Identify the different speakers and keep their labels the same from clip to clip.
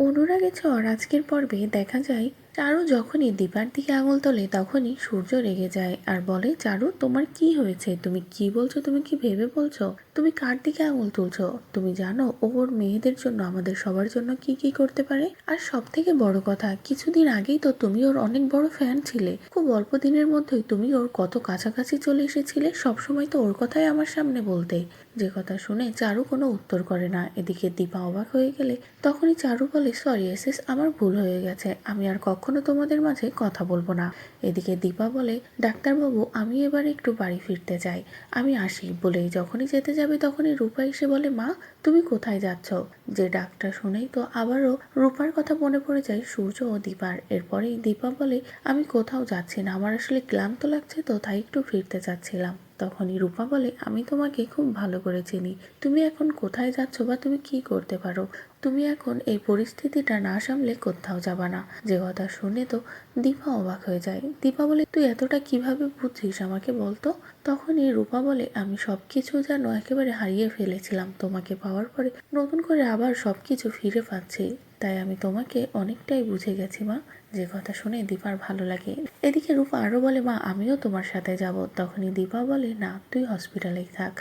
Speaker 1: অনুরাগের ঝড় আজকের পর্বে দেখা যায় চারু যখনই দীপার দিকে আঙুল তোলে, তখনই সূর্য রেগে যায় আর বলে, চারু, তোমার কি হয়েছে? তুমি কি বলছো? তুমি কি ভেবে বলছো? তুমি কার দিকে আঙুল তুলছো? তুমি জানো ওর মেয়েদের জন্য আমাদের সবার জন্য কি কি করতে পারে? আর সব থেকে বড় কথা, কিছুদিন আগেই তো তুমি ওর অনেক বড় ফ্যান ছিলে। খুব অল্প দিনের মধ্যেই তুমি ওর কত কাছাকাছি চলে এসেছিলে, সবসময় তো ওর কথাই আমার সামনে বলতে। যে কথা শুনে চারু কোনো উত্তর করে না। এদিকে দীপা অবাক হয়ে গেলে, তখনই চারু বলে, সরি, এসেস, আমার ভুল হয়ে গেছে। আমি আর কখনো তোমাদের মাঝে কথা বলব না। এদিকে দীপা বলে, ডাক্তারবাবু, আমি এবার একটু বাড়ি ফিরতে চাই। আমি আসি। বলেই যখনই যেতে যাবে তখনই রূপা এসে বলে, মা, তুমি কোথায় যাচ্ছ? যে ডাকটা শুনেই তো আবারও রূপার কথা মনে পড়ে যায় সূর্য ও দীপার। এরপরেই দীপা বলে, আমি কোথাও যাচ্ছি না। আমার আসলে ক্লান্ত লাগছে তো, তাই একটু ফিরতে চাচ্ছিলাম। তখনই রূপা বলে, আমি তোমাকে খুব ভালো করে চিনি। তুমি এখন কোথায় যাচ্ছ বা তুমি কি করতে পারো? তুমি এখন এই পরিস্থিতিটা না সামলে কোথাও যাবা না। যে কথা শুনে তো দীপা অবাক হয়ে যায়। দীপা বলে, তুই এতটা কীভাবে বুঝছিস আমাকে বলতো তখনই রূপা বলে, আমি সব কিছু যেন একেবারে হারিয়ে ফেলেছিলাম। তোমাকে পাওয়ার পরে নতুন করে আবার সব কিছু ফিরে পাচ্ছি। তাই আমি তোমাকে অনেকটাই বুঝে গেছি, মা। যে কথা শুনে দীপার ভালো লাগে। এদিকে রূপা আরও বলে, মা, আমিও তোমার সাথে যাব। তখনই দীপা বলে, না, তুই হসপিটালেই থাক।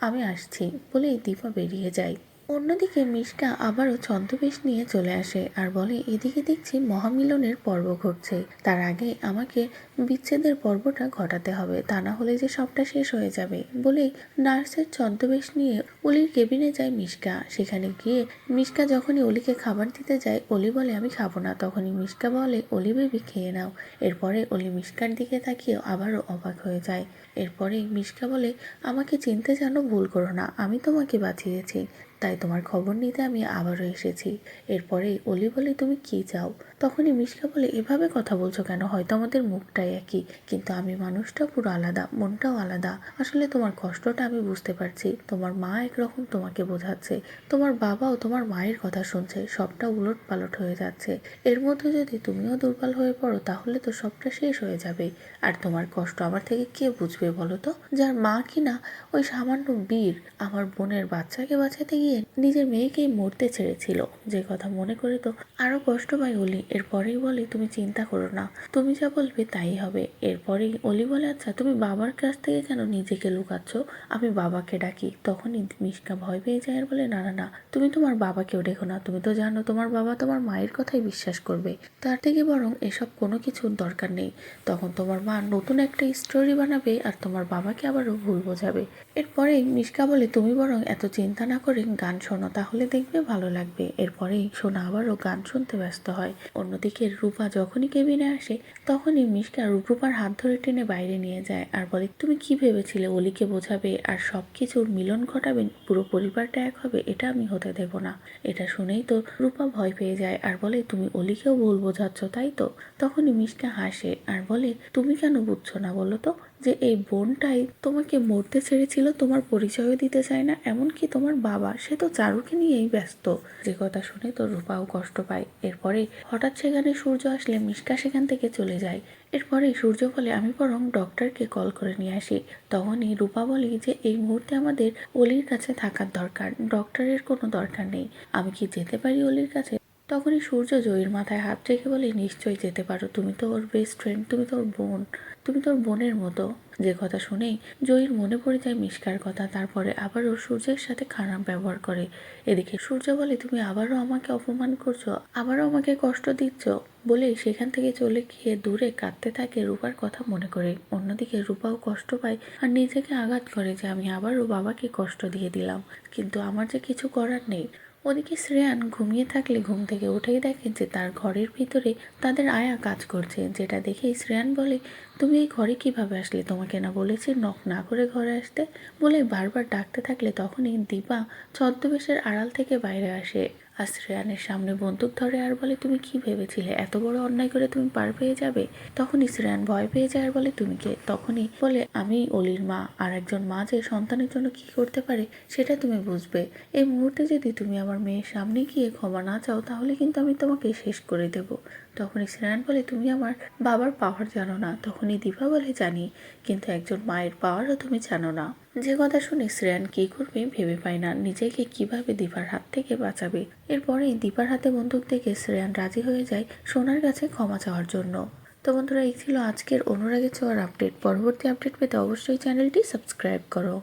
Speaker 1: আমি আসছি। বলেই দীপা বেরিয়ে যায়। অন্যদিকে মিষ্কা আবারও ছদ্মবেশ নিয়ে চলে আসে আর বলে, এদিকে দেখছি মহামিলনের পর্ব ঘটছে। তার আগে আমাকে বিচ্ছেদের পর্বটা ঘটাতে হবে। তা না হলে যে সবটা শেষ হয়ে যাবে। বলেই নার্সের ছদ্মবেশ নিয়ে অলির কেবিনে যায় মিষ্কা সেখানে গিয়ে মিষ্কা যখনই অলিকে খাবার দিতে যায়, অলি বলে, আমি খাব না। তখনই মিষ্কা বলে, অলি বেবি, খেয়ে নাও। এরপরে অলি মিষ্কার দিকে তাকিয়ে আবারও অবাক হয়ে যায়। এরপরে মিষ্কা বলে, আমাকে চিনতে জানো, ভুল করো না। আমি তোমাকে বাঁচিয়েছি। তাই তোমার খবর নিতে আমি আবারও এসেছি। এরপরে অলি বলে, তুমি কি চাও? তখনই মিষ্কা বলে, এভাবে কথা বলছো কেন? হয়তো আমাদের মুখটাই একই। কিন্তু আমি মানুষটা পুরো আলাদা, মনটাও আলাদা। আসলে তোমার কষ্টটা আমি বুঝতে পারছি। তোমার মা একরকম তোমাকে বোঝাচ্ছে। তোমার বাবাও তোমার মায়ের কথা শুনছে। সবটা উলট পালট হয়ে যাচ্ছে। এর মধ্যে যদি তুমিও দুর্বল হয়ে পড়ো, তাহলে তো সবটা শেষ হয়ে যাবে। আর তোমার কষ্ট আমার থেকে কে বুঝবে বলো তো? যার মা কিনা ওই সামান্য বীর, আমার বোনের বাচ্চাকে বাঁচাতে গিয়ে নিজের মেয়েকেই মরতে ছেড়েছিল। যে কথা মনে করে তো আরও কষ্ট পায় অলি। এরপরেই বলে, তুমি চিন্তা করো না। তুমি যা বলবে তাই হবে। এরপরেই অলি বলে আচ্ছা তুমি বাবার কাছ থেকে কেন নিজেকে লুকাচ্ছ? আমি বাবাকে ডাকি। তখনই মিষ্কা ভয় পেয়ে যায় আর বলে, না না না, তুমি তোমার বাবাকেও ডেকো না। তুমি তো জানো, তোমার বাবা তোমার মায়ের কথাই বিশ্বাস করবে। তার থেকে বরং এসব কোনো কিছুর দরকার নেই। তখন তোমার মা নতুন একটা স্টোরি বানাবে আর তোমার বাবাকে আবারও ভুল বোঝাবে। এরপরেই মিষ্কা বলে, তুমি বরং এত চিন্তা না করে গান শোনো, তাহলে দেখবে ভালো লাগবে। এরপরেই সোনা আবারও গান শুনতে ব্যস্ত হয়। অন্যদিকে রূপা যখনই কেবিনে আসে, তখনই মিষ্কা রূপার হাত ধরে টেনে বাইরে নিয়ে যায় আর বলে, তুমি কি ভেবেছিলে অলিকে বোঝাবে? আর সব কিছুর মিলন ঘটাবে পুরো পরিবারটা এক হবে, এটা আমি হতে দেব না। এটা শুনেই তো রূপা ভয় পেয়ে যায় আর বলে, তুমি অলিকেও ভুল বোঝাচ্ছ, তাই তো? তখনই মিষ্কা হাসে আর বলে, তুমি কেন বুঝছ না বলো তো? যে এই বোনটাই তোমাকে মরতে ছেড়েছিল, তোমার পরিচয়ও দিতে চায় না, এমনকি তোমার বাবা, সে তো চারুকে নিয়েই ব্যস্ত। যে কথা শুনে তো রূপাও কষ্ট পায়। এরপরে হঠাৎ সেখানে সূর্য আসলে মিষ্কা সেখান থেকে চলে যায়। এরপরে সূর্য বলে, আমি বরং ডক্টরকে কল করে নিয়ে আসি। তখনই রূপা বলি যে, এই মুহূর্তে আমাদের অলির কাছে থাকার দরকার। ডক্টরের কোনো দরকার নেই। আমি কি যেতে পারি অলির কাছে? তখনই সূর্য জয়ীর মাথায় হাত রেখে বলে, নিশ্চয়ই যেতে পারো। তুমি তো ওর বেস্ট ফ্রেন্ড তুমি তো ওর বোন। তুমি তোর বোনের মতো। যে কথা শুনেই জয়ীর মনে পড়ে যায় মিষ্কার কথা। তারপরে আবারও সূর্যের সাথে খারাপ ব্যবহার করে। এদিকে সূর্য বলে, তুমি আবারও আমাকে অপমান করছ, আবারও আমাকে কষ্ট দিচ্ছ? বলে সেখান থেকে চলে গিয়ে দূরে কাঁদতে থাকে রূপার কথা মনে করে। অন্যদিকে রূপাও কষ্ট পায় আর নিজেকে আঘাত করে যে, আমি আবারও বাবাকে কষ্ট দিয়ে দিলাম। কিন্তু আমার যে কিছু করার নেই। ওদিকে শ্রেয়ান ঘুমিয়ে থাকলে ঘুম থেকে উঠেই দেখে যে তার ঘরের ভিতরে তাদের আয়া কাজ করছে। যেটা দেখে শ্রেয়ান বলে, তুমি এই ঘরে কীভাবে আসলে? তোমাকে না বলেছি নখ না করে ঘরে আসতে? বলে বারবার ডাকতে থাকলে তখনই দীপা ছদ্মবেশের আড়াল থেকে বাইরে আসে। আর শ্রেয়ানের সামনে বন্দুক ধরে আর বলে, তুমি কি ভেবেছিলে? এত বড় অন্যায় করে তুমি পার পেয়ে যাবে? তখনই শ্রেয়ান ভয় পেয়ে যায় আর বলে, তুমি কে? তখনই বলে, আমি অলির মা, আর একজন মা যে সন্তানের জন্য কি করতে পারে সেটা তুমি বুঝবে। এই মুহূর্তে যদি তুমি আমার মেয়ের সামনে গিয়ে ক্ষমা না চাও, তাহলে কিন্তু আমি তোমাকে শেষ করে দেব। তখনই শ্রেয়ান বলে, তুমি আমার বাবার পাওয়ার জানো না। তখনই দীপা বলে, জানি, কিন্তু একজন মায়ের পাওয়ারও তুমি জানো না। যে কথা শুনে শ্রেয়ান কি করবে ভেবে পায় না। নিজেকে কীভাবে দীপার হাত থেকে বাঁচাবে? এরপরে দীপার হাতে বন্দুক দেখে শ্রেয়ান রাজি হয়ে যায় সোনার কাছে ক্ষমা চাওয়ার জন্য। তো বন্ধুরা, এই ছিল আজকের অনুরাগের ছোঁয়ার আপডেট। পরবর্তী আপডেট পেতে অবশ্যই চ্যানেলটি সাবস্ক্রাইব করো।